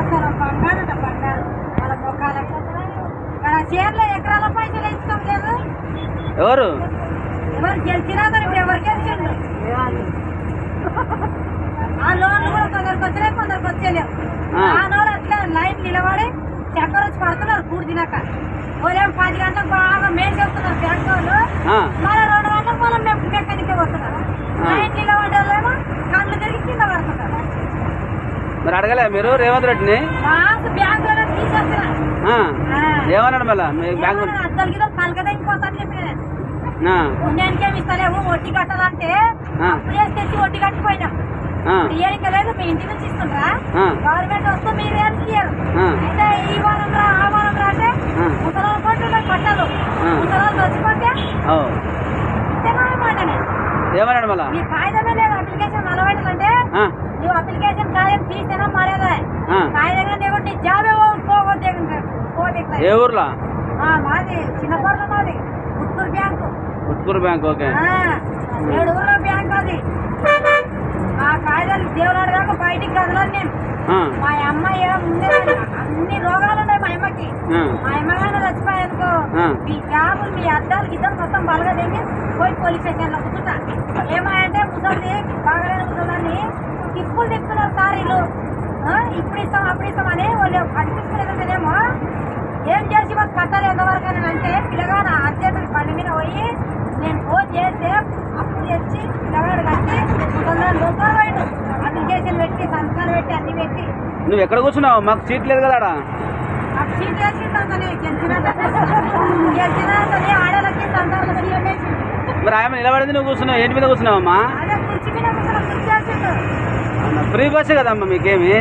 అరసరం బంగారు అంట బంగారు. వాళ్ళ ముఖాలు. మన చీరలో ఎకరాల పైసలు ఇస్తాం లేదు. ఎవరు? ఎవరు గెలిచినా ఇప్పుడు ఎవరు గెలిచిండు ఆ లోన్లు కూడా కొందరికి వచ్చినాయి కొందరికి వచ్చేలేవు ఆ. లోన్లు అట్లా లైన్ నిలబడి చక్కర వచ్చి పడుతున్నారు కూడి తినాక ఓలేం పది గంటలకు బాగా మేలు చేస్తున్నారు బ్యాంక్ వాళ్ళు. ఆ, మళ్ళీ రెండు గంటలకు మనం మెకానిక్ వస్తున్నారు ఆ. లైన్ నిలబడేమో కళ్ళు తిరిగి కింద పడుతున్నారు మరి అడగలే మీరు రేవంత్ రెడ్డిని? ఏమన్నాడు మళ్ళా? మీ బ్యాంక్ వడ్డీ కట్టాలంటే తెచ్చి వడ్డీ కట్టిపోయినాం. ఆ, ఇయ్యడానికి లేదు మీ ఇంటి నుంచి ఇస్తుండ్రా. ఆ. గవర్నమెంట్ వస్తే మీరు ఏం ఇయ్యరు ఆ. అయితే ఈ వారం రా ఆ వారం రా అంటే. ముసలాలు కట్టాలు. ముసలాలు ఏమన్నాడు మళ్ళా? మీ కాగితమే లేదు అప్లికేషన్ ఆ, నువ్వు అప్లికేషన్ తీసినా ఏ ఊర్లో? మాది చిన్నపర్ల మాది Puttur bank. Utkur bank okay. ఏడు ఊర్ల బ్యాంక్ అది. ఆ దాకా బయటికి కదలను నేను. ఆ, మా అమ్మాయి ముందే అన్ని రోగాలు ఉన్నాయి మా అమ్మకి. మా అమ్మగానే. మీ జాబులు మీ అద్దాలు గిద్దలు మొత్తం పోయి పోలీస్ స్టేషన్లో కూర్చుంటా. ఏమంటే ముసలి బాగాలేని ముసలాన్ని తిప్పులు తిప్పుతున్నారు సార్ వీళ్ళు. ఇప్పుడు ఇస్తాం అప్పుడు ఇస్తాం నువ్వు ఎక్కడ కూర్చున్నావు? మాకు సీట్ లేదు కదా మరి ఆమె నిలబడింది నువ్వు కూర్చున్నావు ఏంటి మీద కూర్చున్నావమ్మా? ఫ్రీ బస్సే కదమ్మా మీకేమి?